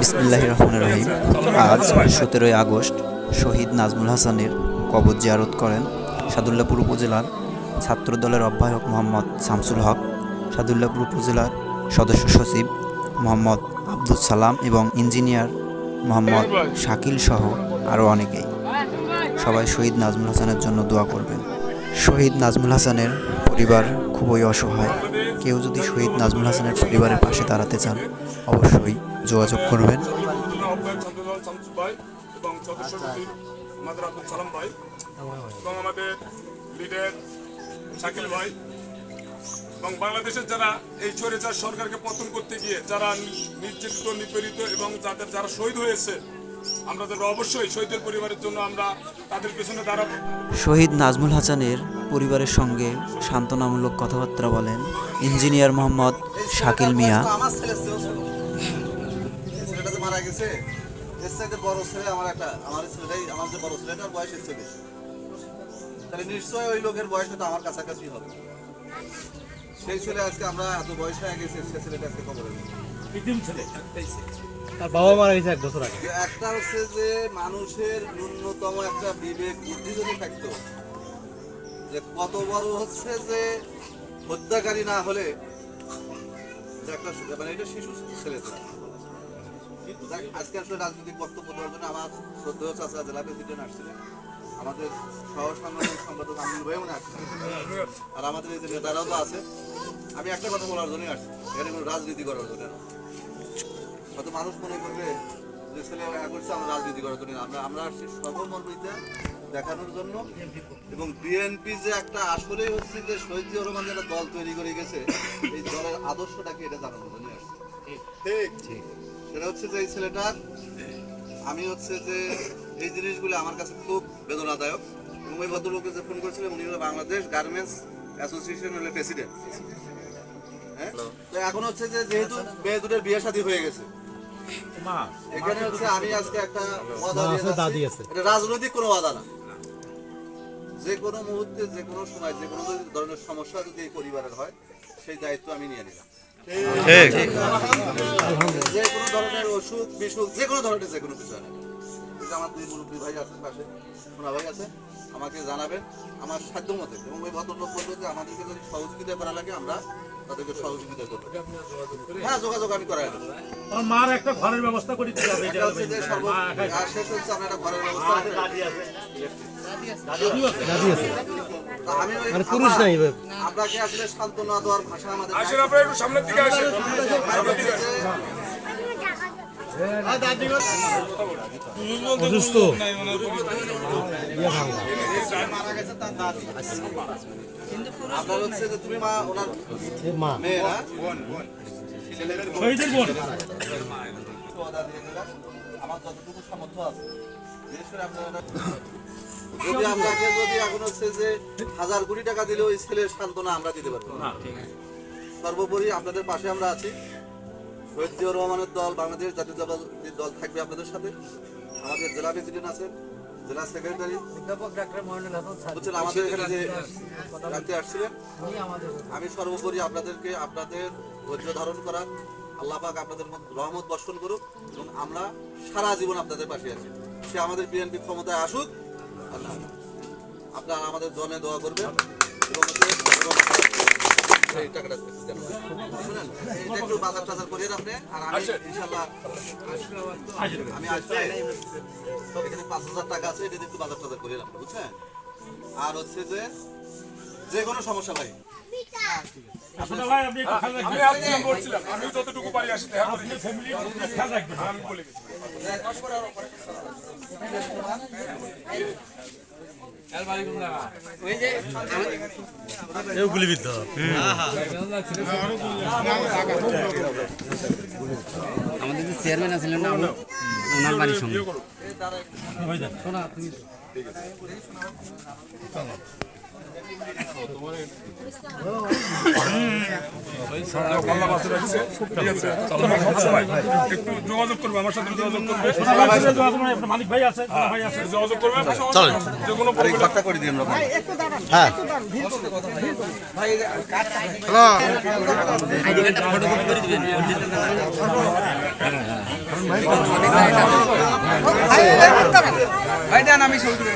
বিসমিল্লাহ রহমান রহিম। আজ সতেরোই আগস্ট, শহীদ নাজমুল হাসানের কবর জিয়ারত করেন সাদুল্লাপুর উপজেলার ছাত্র দলের আহ্বায়ক মোহাম্মদ শামসুল হক, সাদুল্লাপুর উপজেলার সদস্য সচিব মোহাম্মদ আব্দুল সালাম এবং ইঞ্জিনিয়ার মোহাম্মদ শাকিল সহ আরও অনেকেই। সবাই শহীদ নাজমুল হাসানের জন্য দোয়া করবেন। শহীদ নাজমুল হাসানের পরিবার খুবই অসহায়। কেউ যদি শহীদ নাজমুল হাসানের পরিবারের পাশে দাঁড়াতে চান, অবশ্যই যোগাযোগ করবেন। এবং এবং আমাদের এবং বাংলাদেশের যারা এই স্বৈরাচার সরকারকে পতন করতে গিয়ে, যারা নির্যাতিত, নিপীড়িত এবং যাদের যারা শহীদ হয়েছে আমরা অবশ্যই শহীদের পরিবারের জন্য আমরা তাদের পেছনে দাঁড়াবো। শহীদ নাজমুল হাসানের পরিবারের সঙ্গে সান্ত্বনামূলক কথাবার্তা বলেন ইঞ্জিনিয়ার মোহাম্মদ শাকিল মিয়া। আমার ছেলে। ছেলেটা যে মারা গেছে। এর চাইতে বড় ছেলে আমার একটা আমার ছেলেটাই আমার যে বড় ছেলেটার বয়স এর চেয়ে বেশি তাহলে নিশ্চয়ই ওই লোকের তো আমার কাছাকাছি হবে। সেই ছেলে আজকে আমরা এত বয়স হয়ে গেছে সে ছেলেটা আজকে আর বাবা মারা গেছে এক বছর আগে। একটা হচ্ছে যে মানুষের ন্যূনতম একটা বিবেক বুদ্ধি যদি থাকতো যে কত বড় হচ্ছে যে হত্যাকারী না হলে যে একটা মানে এটা শিশু ছেলে। যাক, আজকে আসলে রাজনৈতিক বক্তব্য দেওয়ার জন্য আমার শ্রদ্ধেয় চাচা জেলা প্রেসিডেন্ট আসছিলেন। আমাদের সহ সাংবাদিক সম্পাদক আমিনুল ভাইও মনে আসছিলেন আর আমাদের এই যে নেতারাও তো আছে। আমি একটা কথা বলার জন্যই আসছি। এখানে কোনো রাজনীতি করার জন্য না। হয়তো মানুষ মনে করবে যে ছেলে করছে আমরা রাজনীতি করার জন্য আমরা আমরা আসছি সর্বমর্মিতা দেখানোর জন্য। এবং বিএনপি যে একটা আসলে হচ্ছে যে শহীদ জিয়া রহমান একটা দল তৈরি করে গেছে এই দলের আদর্শটাকে এটা জানানোর জন্য আসছি। ঠিক। ঠিক। সেটা হচ্ছে যে এই ছেলেটার আমি হচ্ছে যে এই জিনিসগুলো আমার কাছে খুব বেদনাদায়ক। এবং ওই ভদ্রলোকে যে ফোন করেছিলেন উনি হলো বাংলাদেশ গার্মেন্টস অ্যাসোসিয়েশন হলে প্রেসিডেন্ট। হ্যাঁ? তো এখন হচ্ছে যে যেহেতু মেয়ে দুটোর বিয়ে শাদী হয়ে গেছে। এখানে হচ্ছে আমি আজকে একটা ওয়াদা দিয়ে যাচ্ছি। এটা রাজনৈতিক কোনো ওয়াদা না। যে কোনো মুহূর্তে যে কোনো সময় যে কোনো ধরনের সমস্যা যদি এই পরিবারের হয় সেই দায়িত্ব আমি নিয়ে নিলাম। যে কোনো ধরনের অসুখ বিসুখ যে কোনো ধরনের যে কোনো কিন্তু আমার দুই মুরব্বী ভাই আছেন পাশে সোনা ভাই আছে আমাকে জানাবেন আমার সাধ্য মতে। এবং ওই ভদ্রলোক বলল যে আমাদেরকে যদি সহযোগিতা করা লাগে আমরা তাদেরকে সহযোগিতা করব। হ্যাঁ যোগাযোগ আমি করাই মার একটা ঘরের ব্যবস্থা করে দিতে হবে। এটা হচ্ছে যে সর্ব শেষ হচ্ছে আমরা একটা ঘরের ব্যবস্থা। দাদি আছে। আমি মানে পুরুষ নাই আপনাকে আসলে সান্ত্বনা দেওয়ার ভাষা আমাদের নাই। আসেন আপনারা একটু সামনের দিকে আসেন। সামনের দিকে আসেন। অসুস্থ? ইয়ে খাওয়া আপনার হচ্ছে যে তুমি মা শহীদের বোন ওয়াদা দিয়ে গেলাম। আমার যতটুকু সামর্থ্য আছে বিশেষ করে আপনারা যদি আপনাকে যদি এখন হচ্ছে যে হাজার কোটি টাকা দিলে ওই ছেলের সান্ত্বনা আমরা দিতে পারব না। সর্বোপরি আপনাদের পাশে আমরা আছি। শহীদ রহমানের দল বাংলাদেশ জাতীয় দল দল থাকবে আপনাদের সাথে আমাদের জেলা প্রেসিডেন্ট আছেন জেলা সেক্রেটারি। বুঝছেন আমাদের এখানে যে রাখতে আসছিলেন আমি সর্বোপরি আপনাদেরকে আপনাদের ধৈর্য ধারণ করা আল্লাহ পাক আপনাদের রহমত বর্ষণ করুক এবং আমরা সারা জীবন আপনাদের পাশে আছি। সে আমাদের বিএনপি ক্ষমতায় আসুক আল্লাহ আপনারা আমাদের জনে দোয়া করবেন এবং এই টাকাটা শুনেন এইটা একটু বাজার টাজার করিয়ে আপনি আর আমি ইনশাল্লাহ আমি আসলে এখানে পাঁচ হাজার টাকা আছে এটা একটু বাজার টাজার করিয়ে রাখব বুঝছেন? আর হচ্ছে যে যে কোনো সমস্যা ভাই। আসলে ভাই আপনি আমি রাখবেন বলছিলাম আমি যতটুকু পারি আসি দেখা করি। ফ্যামিলির খেয়াল রাখবেন। আমি বলে গেছি এও আমাদের যে চেয়ারম্যান আছিলেন না ওনার বাড়ির সঙ্গে পাল্লা একটু যোগাযোগ করবে আমার সাথে যোগাযোগ করবে। মালিক ভাই আছে ভাই। আছে যোগাযোগ করবে যে কোনো আর এই ঘরটা করে দিন হ্যাঁ ভাই দেন আমি ছবি তুলে